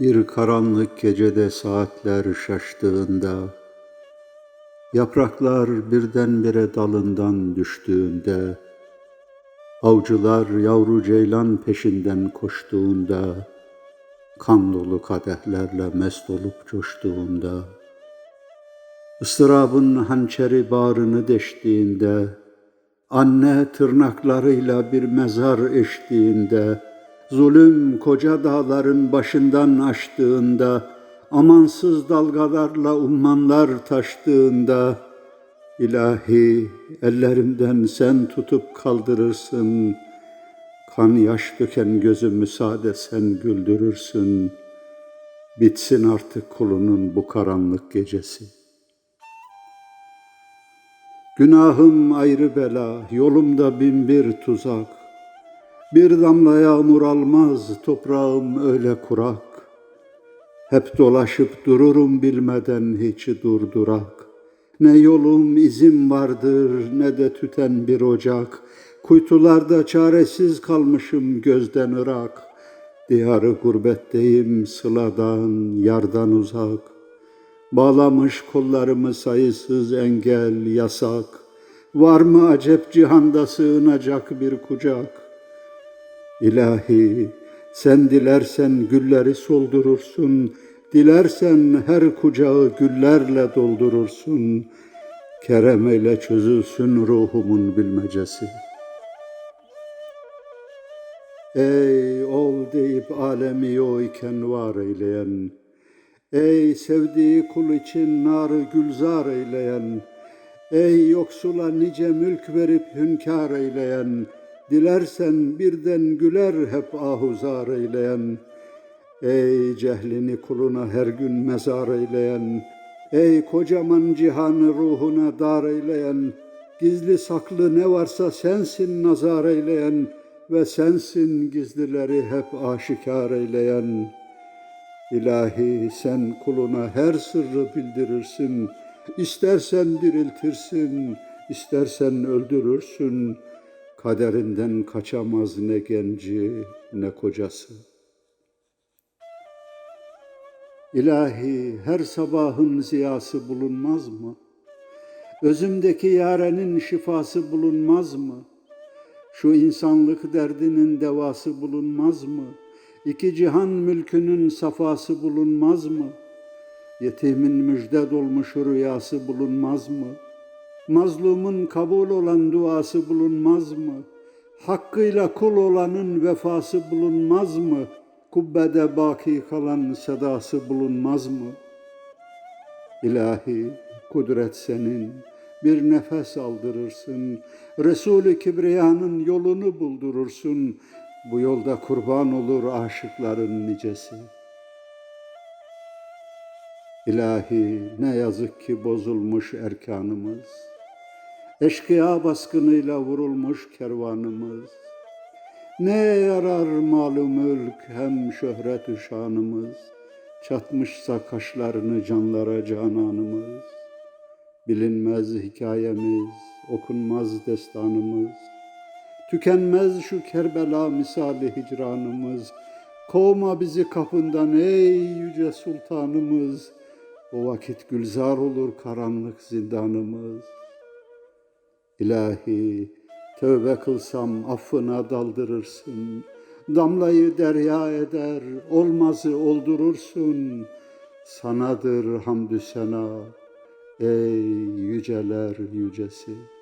Bir karanlık gecede saatler şaştığında, Yapraklar birdenbire dalından düştüğünde, Avcılar yavru ceylan peşinden koştuğunda, Kan dolu kadehlerle mest olup coştuğunda, ıstırabın hançeri bağrını deştiğinde, Anne tırnaklarıyla bir mezar eştiğinde, Zulüm koca dağların başından aştığında, Amansız dalgalarla ummanlar taştığında, İlahi ellerimden sen tutup kaldırırsın, Kan yaş döken gözümü sade sen güldürürsün, Bitsin artık kulunun bu karanlık gecesi. Günahım ayrı bela, yolumda bin bir tuzak. Bir damla yağmur almaz, toprağım öyle kurak. Hep dolaşıp dururum bilmeden hiç durdurak. Ne yolum izim vardır ne de tüten bir ocak. Kuytularda çaresiz kalmışım gözden ırak. Diyarı gurbetteyim sıladan, yardan uzak. Bağlamış kollarımı sayısız engel, yasak. Var mı acep cihanda sığınacak bir kucak? İlahi, sen dilersen gülleri soldurursun, dilersen her kucağı güllerle doldurursun. Kerem eyle çözülsün ruhumun bilmecesi. Ey ol deyip alemi yo iken var eyleyen, Ey sevdiği kul için narı gülzar eyleyen, Ey yoksula nice mülk verip hünkâr eyleyen, Dilersen birden güler hep ahuzar eyleyen, Ey cehlini kuluna her gün mezar eyleyen, Ey kocaman cihanı ruhuna dar eyleyen, Gizli saklı ne varsa sensin nazar eyleyen Ve sensin gizlileri hep aşikar eyleyen. İlahi sen kuluna her sırrı bildirirsin, İstersen diriltirsin, istersen öldürürsün, Kaderinden kaçamaz ne genci ne kocası. İlahi her sabahın ziyası bulunmaz mı? Özümdeki yarenin şifası bulunmaz mı? Şu insanlık derdinin devası bulunmaz mı? İki cihan mülkünün safası bulunmaz mı? Yetimin müjde dolmuş rüyası bulunmaz mı?'' Mazlumun kabul olan duası bulunmaz mı? Hakkıyla kul olanın vefası bulunmaz mı? Kubbede baki kalan sedası bulunmaz mı? İlahi kudret senin, bir nefes aldırırsın. Resul-i Kibriya'nın yolunu buldurursun. Bu yolda kurban olur aşıkların nicesi. İlahi ne yazık ki bozulmuş erkanımız.'' Eşkıya baskınıyla vurulmuş kervanımız. Ne yarar malı mülk hem şöhret şanımız. Çatmışsa kaşlarını canlara cananımız. Bilinmez hikayemiz, okunmaz destanımız. Tükenmez şu Kerbela misali hicranımız. Kovma bizi kapından ey yüce sultanımız. O vakit gülzar olur karanlık zindanımız. İlahi tövbe kılsam affına daldırırsın. Damlayı derya eder, olmazı oldurursun. Sanadır hamdü sena, ey yüceler yücesi.''